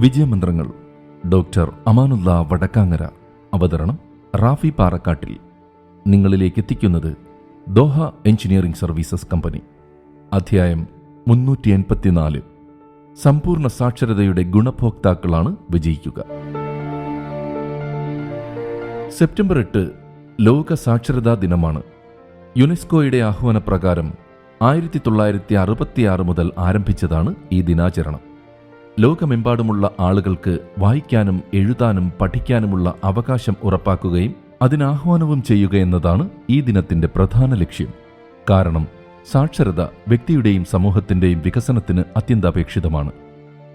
വിജയമന്ത്രങ്ങൾ doctor Amanullah Vadakkangara. അവതരണം റാഫി പാറക്കാട്ടിൽ. നിങ്ങളിലേക്ക് എത്തിക്കുന്നത് ദോഹ എഞ്ചിനീയറിംഗ് സർവീസസ് കമ്പനി. അധ്യായം മുന്നൂറ്റി എൺപത്തിനാല് സമ്പൂർണ സാക്ഷരതയുടെ ഗുണഭോക്താക്കളാണ് വിജയിക്കുക. സെപ്റ്റംബർ എട്ട് ലോക സാക്ഷരതാ ദിനമാണ്. യുനെസ്കോയുടെ ആഹ്വാനപ്രകാരം ആയിരത്തി തൊള്ളായിരത്തി അറുപത്തിയാറ് മുതൽ ആരംഭിച്ചതാണ് ഈ ദിനാചരണം. ലോകമെമ്പാടുമുള്ള ആളുകൾക്ക് വായിക്കാനും എഴുതാനും പഠിക്കാനുമുള്ള അവകാശം ഉറപ്പാക്കുകയും അതിനാഹ്വാനവും ചെയ്യുക എന്നതാണ് ഈ ദിനത്തിന്റെ പ്രധാന ലക്ഷ്യം. കാരണം സാക്ഷരത വ്യക്തിയുടെയും സമൂഹത്തിന്റെയും വികസനത്തിന് അത്യന്താപേക്ഷിതമാണ്.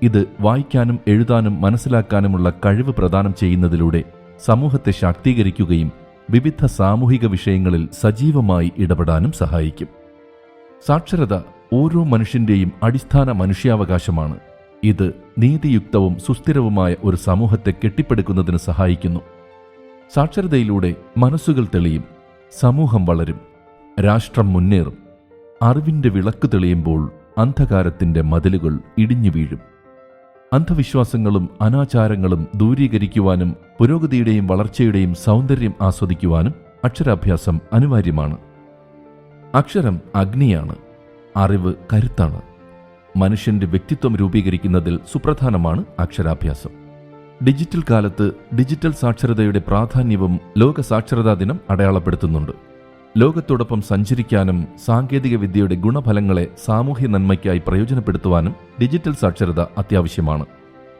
ഇത് വായിക്കാനും എഴുതാനും മനസ്സിലാക്കാനുമുള്ള കഴിവ് പ്രദാനം ചെയ്യുന്നതിലൂടെ സമൂഹത്തെ ശാക്തീകരിക്കുകയും വിവിധ സാമൂഹിക വിഷയങ്ങളിൽ സജീവമായി ഇടപെടാനും സഹായിക്കും. സാക്ഷരത ഓരോ മനുഷ്യന്റെയും അടിസ്ഥാന മനുഷ്യാവകാശമാണ്. ഇത് നീതിയുക്തവും സുസ്ഥിരവുമായ ഒരു സമൂഹത്തെ കെട്ടിപ്പടുക്കുന്നതിന് സഹായിക്കുന്നു. സാക്ഷരതയിലൂടെ മനസ്സുകൾ തെളിയും സമൂഹം വളരും രാഷ്ട്രം മുന്നേറും അറിവിന്റെ വിളക്ക് തെളിയുമ്പോൾ അന്ധകാരത്തിന്റെ മതിലുകൾ ഇടിഞ്ഞു വീഴും. അന്ധവിശ്വാസങ്ങളും അനാചാരങ്ങളും ദൂരീകരിക്കുവാനും പുരോഗതിയുടെയും വളർച്ചയുടെയും സൗന്ദര്യം ആസ്വദിക്കുവാനും അക്ഷരാഭ്യാസം അനിവാര്യമാണ്. അക്ഷരം അഗ്നിയാണ് അറിവ് കരുത്താണ്. മനുഷ്യന്റെ വ്യക്തിത്വം രൂപീകരിക്കുന്നതിൽ സുപ്രധാനമാണ് അക്ഷരാഭ്യാസം. ഡിജിറ്റൽ കാലത്ത് ഡിജിറ്റൽ സാക്ഷരതയുടെ പ്രാധാന്യവും ലോക സാക്ഷരതാ ദിനം അടയാളപ്പെടുത്തുന്നുണ്ട്. ലോകത്തോടൊപ്പം സഞ്ചരിക്കാനും സാങ്കേതിക വിദ്യയുടെ ഗുണഫലങ്ങളെ സാമൂഹ്യ നന്മയ്ക്കായി പ്രയോജനപ്പെടുത്തുവാനും ഡിജിറ്റൽ സാക്ഷരത അത്യാവശ്യമാണ്.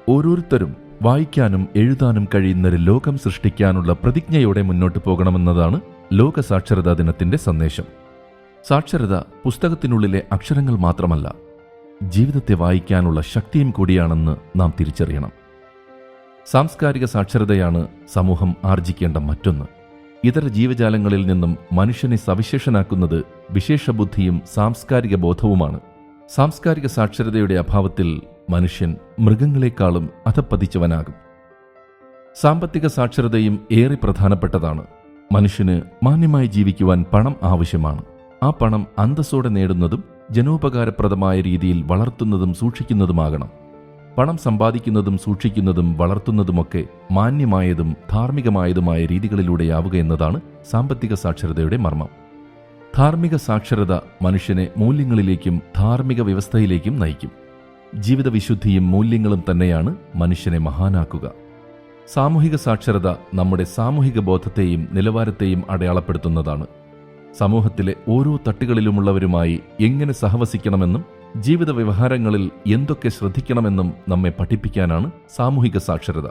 ഓരോരുത്തരും വായിക്കാനും എഴുതാനും കഴിയുന്നൊരു ലോകം സൃഷ്ടിക്കാനുള്ള പ്രതിജ്ഞയോടെ മുന്നോട്ട് പോകണമെന്നതാണ് ലോക സാക്ഷരതാ ദിനത്തിന്റെ സന്ദേശം. സാക്ഷരത പുസ്തകത്തിനുള്ളിലെ അക്ഷരങ്ങൾ മാത്രമല്ല ജീവിതത്തെ വായിക്കാനുള്ള ശക്തിയും കൂടിയാണെന്ന് നാം തിരിച്ചറിയണം. സാംസ്കാരിക സാക്ഷരതയാണ് സമൂഹം ആർജിക്കേണ്ട മറ്റൊന്ന്. ഇതര ജീവജാലങ്ങളിൽ നിന്നും മനുഷ്യനെ സവിശേഷനാക്കുന്നത് വിശേഷബുദ്ധിയും സാംസ്കാരിക ബോധവുമാണ്. സാംസ്കാരിക സാക്ഷരതയുടെ അഭാവത്തിൽ മനുഷ്യൻ മൃഗങ്ങളെക്കാളും അധപ്പതിച്ചവനാകും സാമ്പത്തിക സാക്ഷരതയും ഏറെ പ്രധാനപ്പെട്ടതാണ്. മനുഷ്യന് മാന്യമായി ജീവിക്കുവാൻ പണം ആവശ്യമാണ്. ആ പണം അന്തസ്സോടെ നേടുന്നതും ജനോപകാരപ്രദമായ രീതിയിൽ വളർത്തുന്നതും സൂക്ഷിക്കുന്നതുമാകണം. പണം സമ്പാദിക്കുന്നതും സൂക്ഷിക്കുന്നതും വളർത്തുന്നതുമൊക്കെ മാന്യമായതും ധാർമ്മികമായതുമായ രീതികളിലൂടെയാവുക എന്നതാണ് സാമ്പത്തിക സാക്ഷരതയുടെ മർമ്മം. ധാർമ്മിക സാക്ഷരത മനുഷ്യനെ മൂല്യങ്ങളിലേക്കും ധാർമ്മിക വ്യവസ്ഥയിലേക്കും നയിക്കും. ജീവിതവിശുദ്ധിയും മൂല്യങ്ങളും തന്നെയാണ് മനുഷ്യനെ മഹാനാക്കുക. സാമൂഹിക സാക്ഷരത നമ്മുടെ സാമൂഹിക ബോധത്തെയും നിലവാരത്തെയും അടയാളപ്പെടുത്തുന്നതാണ്. സമൂഹത്തിലെ ഓരോ തട്ടുകളിലുമുള്ളവരുമായി എങ്ങനെ സഹവസിക്കണമെന്നും ജീവിത വ്യവഹാരങ്ങളിൽ എന്തൊക്കെ ശ്രദ്ധിക്കണമെന്നും നമ്മെ പഠിപ്പിക്കാനാണ് സാമൂഹിക സാക്ഷരത.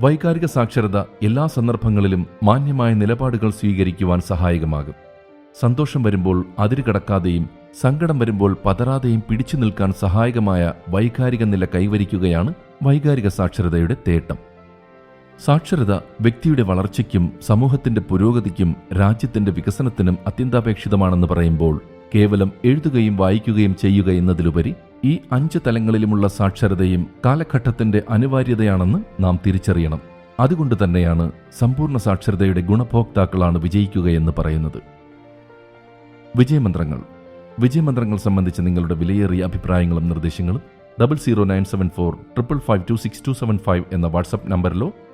വൈകാരിക സാക്ഷരത എല്ലാ സന്ദർഭങ്ങളിലും മാന്യമായ നിലപാടുകൾ സ്വീകരിക്കുവാൻ സഹായകമാകും. സന്തോഷം വരുമ്പോൾ അതിരുകടക്കാതെയും സങ്കടം വരുമ്പോൾ പതറാതെയും പിടിച്ചു നിൽക്കാൻ സഹായകമായ വൈകാരിക നില കൈവരിക്കുകയാണ് വൈകാരിക സാക്ഷരതയുടെ തേട്ടം. സാക്ഷരത വ്യക്തിയുടെ വളർച്ചയ്ക്കും സമൂഹത്തിന്റെ പുരോഗതിക്കും രാജ്യത്തിന്റെ വികസനത്തിനും അത്യന്താപേക്ഷിതമാണെന്ന് പറയുമ്പോൾ കേവലം എഴുതുകയും വായിക്കുകയും ചെയ്യുക എന്നതിലുപരി ഈ അഞ്ച് തലങ്ങളിലുമുള്ള സാക്ഷരതയും കാലഘട്ടത്തിന്റെ അനിവാര്യതയാണെന്ന് നാം തിരിച്ചറിയണം. അതുകൊണ്ട് തന്നെയാണ് സമ്പൂർണ സാക്ഷരതയുടെ ഗുണഭോക്താക്കളാണ് വിജയിക്കുകയെന്ന് പറയുന്നത്. വിജയമന്ത്രങ്ങൾ. വിജയമന്ത്രങ്ങൾ സംബന്ധിച്ച് നിങ്ങളുടെ വിലയേറിയ അഭിപ്രായങ്ങളും നിർദ്ദേശങ്ങളും double zero nine seven four triple five two six two seven five എന്ന വാട്സപ്പ് നമ്പറിലോ